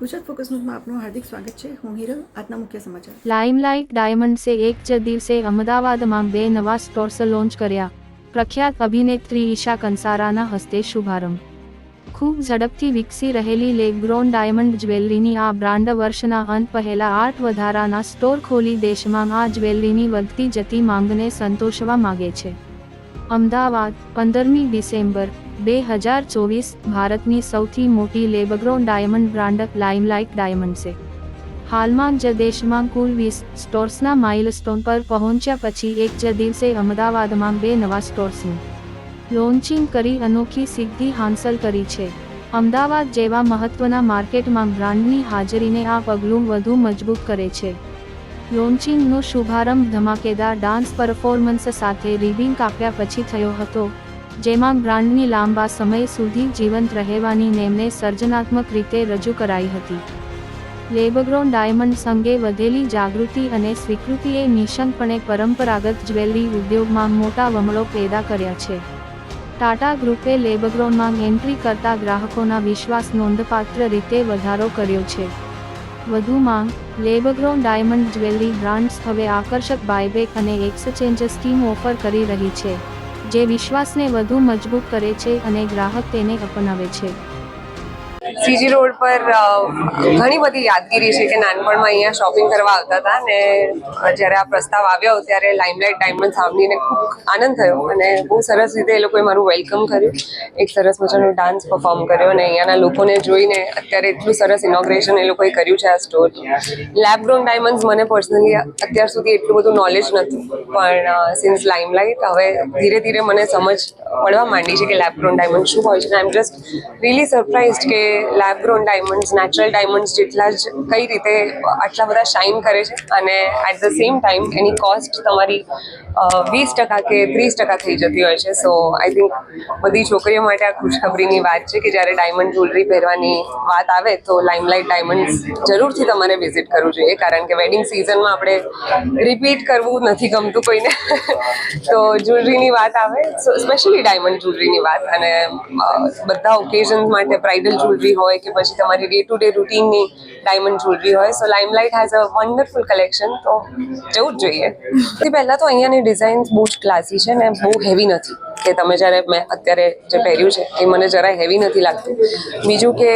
Gujarat focus ન્યૂઝમાં આપનું હાર્દિક સ્વાગત છે. હું હિરલ, આજના મુખ્ય સમાચાર. લાઇમલાઇટ ડાયમંડ્સે એક જ દિવસે અમદાવાદમાં બે નવા સ્ટોર્સ લોન્ચ કર્યા. પ્રખ્યાત અભિનેત્રી ઈશા કંસારાના હસ્તે શુભારંભ. ખૂબ ઝડપથી વિકસી રહેલી લેગ્રોન ડાયમંડ જ્વેલરીની આ બ્રાન્ડ વર્ષના અંત પહેલા આઠ વધારાના સ્ટોર ખોલી દેશમાં આ જ્વેલરીની વધતી જતી માંગને સંતોષવા માગે છે. અમદાવાદ, પંદરમી ડિસેમ્બર, બે હજાર ચોવીસ, ભારતની સૌથી મોટી lab grown diamond brand limelight diamond છે. હાલમાં જ દેશમાં કુલ વીસ સ્ટોર્સના માઇલસ્ટોન પર પહોંચ્યા પછી એક જ દિવસે અમદાવાદમાં બે નવા સ્ટોર્સનું લોન્ચિંગ કરી અનોખી સિદ્ધિ હાંસલ કરી છે. અમદાવાદ જેવા મહત્વના માર્કેટમાં બ્રાન્ડની હાજરીને આ પગલું વધુ મજબૂત કરે છે. લોન્ચિંગનો શુભારંભ ધમાકેદાર ડાન્સ પરફોર્મન્સ સાથે રિબિંગ કાપ્યા પછી થયો હતો, જેમાં બ્રાન્ડની લાંબા સમય સુધી જીવંત રહેવાની નેમને સર્જનાત્મક રીતે રજૂ કરાઈ હતી. લેબગ્રોન ડાયમંડ સંગે વધેલી જાગૃતિ અને સ્વીકૃતિએ નિશંકપણે પરંપરાગત જ્વેલરી ઉદ્યોગમાં મોટા વમળો પેદા કર્યા છે. ટાટા ગ્રુપે લેબગ્રોનમાં એન્ટ્રી કરતા ગ્રાહકોના વિશ્વાસ નોંધપાત્ર રીતે વધારો કર્યો છે. વધુમાં લેબગ્રોન ડાયમંડ જ્વેલરી બ્રાન્ડ્સ હવે આકર્ષક બાયબેક અને એક્સચેન્જ સ્કીમ ઓફર કરી રહી છે, જે વિશ્વાસને વધુ મજબૂત કરે છે અને ગ્રાહક તેને અપનાવે છે. સીજી રોડ પર ઘણી બધી યાદગીરી છે કે નાનપણમાં અહીંયા શોપિંગ કરવા આવતા હતા ને જ્યારે આ પ્રસ્તાવ આવ્યો ત્યારે લાઇમલાઇટ ડાયમંડ સાંભળીને ખૂબ આનંદ થયો અને બહુ સરસ રીતે એ લોકોએ મારું વેલકમ કર્યું. એક સરસ મજાનો ડાન્સ પરફોર્મ કર્યો અને અહીંયાના લોકોને જોઈને અત્યારે એટલું સરસ ઇનોગ્રેશન એ લોકોએ કર્યું છે આ સ્ટોર લેબગ્રોન ડાયમંડ્સ મને પર્સનલી અત્યાર સુધી એટલું બધું નોલેજ નથી, પણ સિન્સ લાઇમલાઇટ હવે ધીરે ધીરે મને સમજ પડવા માંડી છે કે લેબગ્રોન ડાયમંડ શું હોય છે. I am just really surprise કે lab grown diamonds natural diamonds જેટલા જ કઈ રીતે આટલા બધા શાઇન કરે છે અને at the same time any cost તમારી વીસ ટકા કે ત્રીસ ટકા થઈ જતી હોય છે. સો આઈ થિંક બધી છોકરીઓ માટે આ ખુશખબરીની વાત છે કે જ્યારે ડાયમંડ જ્વેલરી પહેરવાની વાત આવે તો લાઇમલાઇટ ડાયમંડ્સ જરૂરથી તમારે વિઝિટ કરવું જોઈએ. કારણ કે વેડિંગ સિઝનમાં આપણે રિપીટ કરવું નથી ગમતું કોઈને. તો જ્વેલરીની વાત આવે સો સ્પેશિયલી ડાયમંડ જ્વેલરીની વાત. અને બધા ઓકેઝન્સ માટે બ્રાઇડલ જ્વેલરી હોય કે પછી તમારી ડે ટુ ડે રૂટીનની ડાયમંડ જ્વેલરી હોય. So limelight has a wonderful collection તો જવું જ જોઈએ. સૌથી પહેલાં તો અહીંયાની ડિઝાઇન્સ બહુ જ ક્લાસી છે ને બહુ હેવી નથી. કે તમે જ્યારે મેં અત્યારે જે પહેર્યું છે, એ મને જરાય હેવી નથી લાગતું. બીજું કે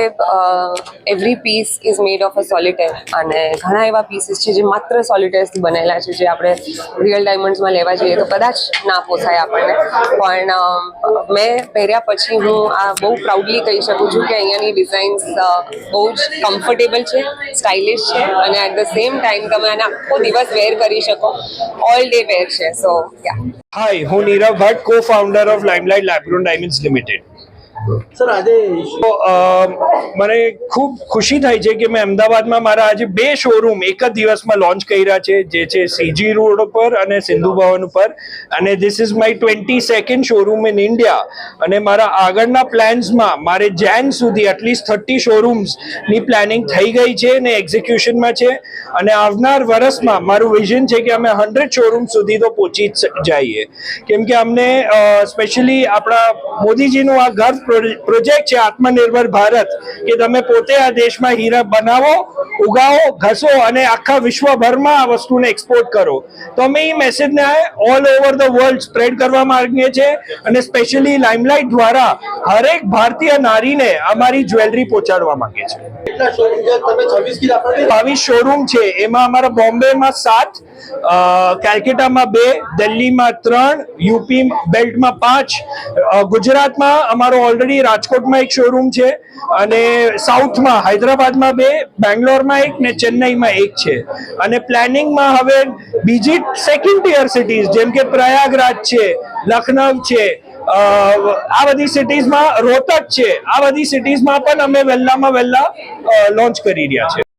every piece is made of a solitaire અને ઘણા એવા પીસીસ છે જે માત્ર સોલિટેર્સથી બનેલા છે, જે આપણે રિયલ ડાયમંડ્સમાં લેવા જઈએ તો કદાચ ના પોસાય આપણને. પણ મેં પહેર્યા પછી હું આ બહુ પ્રાઉડલી કહી શકું છું કે અહીંયાની ડિઝાઇન્સ બહુ જ કમ્ફર્ટેબલ છે સ્ટાઇલિશ છે. અને એટ ધ સેમ ટાઈમ તમે આને આખો દિવસ વેર કરી શકો. ઓલ ડે વેર છે. So yeah Hi, Honira Bhatt, co-founder of Limelight Labrador Diamonds Limited. Sir, આજે મને ખૂબ ખુશી થાય છે કે મેં અમદાવાદમાં મારા આજે બે શોરૂમ એક જ દિવસમાં લોન્ચ કર્યા છે, જે છે સીજી રોડ ઉપર અને સિંધુ ભવન ઉપર. અને this is my twenty second showroom in India અને મારા આગળના પ્લાન્સમાં મારે જેન સુધી એટલીસ્ટ થર્ટી શોરૂમ્સની પ્લાનિંગ થઈ ગઈ છે અને એક્ઝિક્યુશનમાં છે. અને આવનાર વર્ષમાં મારું વિઝન છે કે અમે હંડ્રેડ શોરૂમ સુધી તો પહોંચી જ જઈએ. કેમ કે અમને સ્પેશિયલી આપણા મોદીજીનું આ ગર્વ પ્રોજેક્ટ છે આત્મનિર્ભર ભારત કે તમે પોતે આ દેશમાં હીરા બનાવો ઉગાવો ઘસો અને આખા વિશ્વભરમાં આ વસ્તુને એક્સપોર્ટ કરો. તો અમે એ મેસેજને all over the world spread કરવા માંગીએ છીએ અને સ્પેશિયલી લાઇમલાઇટ દ્વારા હરેક ભારતીય નારીને અમારી જ્વેલરી પહોંચાડવા માંગીએ છીએ. છે? બાવીસ શોરૂમ છે. એમાં અમારા બોમ્બેમાં સાત કેલકટામાં બે, દિલ્હીમાં ત્રણ, યુપી બેલ્ટમાં પાંચ ગુજરાતમાં અમારો ઓલરેડી રાજકોટમાં એક શોરૂમ છે અને સાઉથમાં હૈદરાબાદમાં બે, બેંગ્લોરમાં એક ને ચેન્નઈમાં એક છે. અને પ્લાનિંગમાં હવે બીજી સેકન્ડ ટિયર સિટીઝ જેમ કે પ્રયાગરાજ છે લખનઉ છે આ બધી સિટીઝમાં રોહતક છે. આ બધી સિટીઝમાં પણ અમે વહેલામાં વહેલા લોન્ચ કરી રહ્યા છે.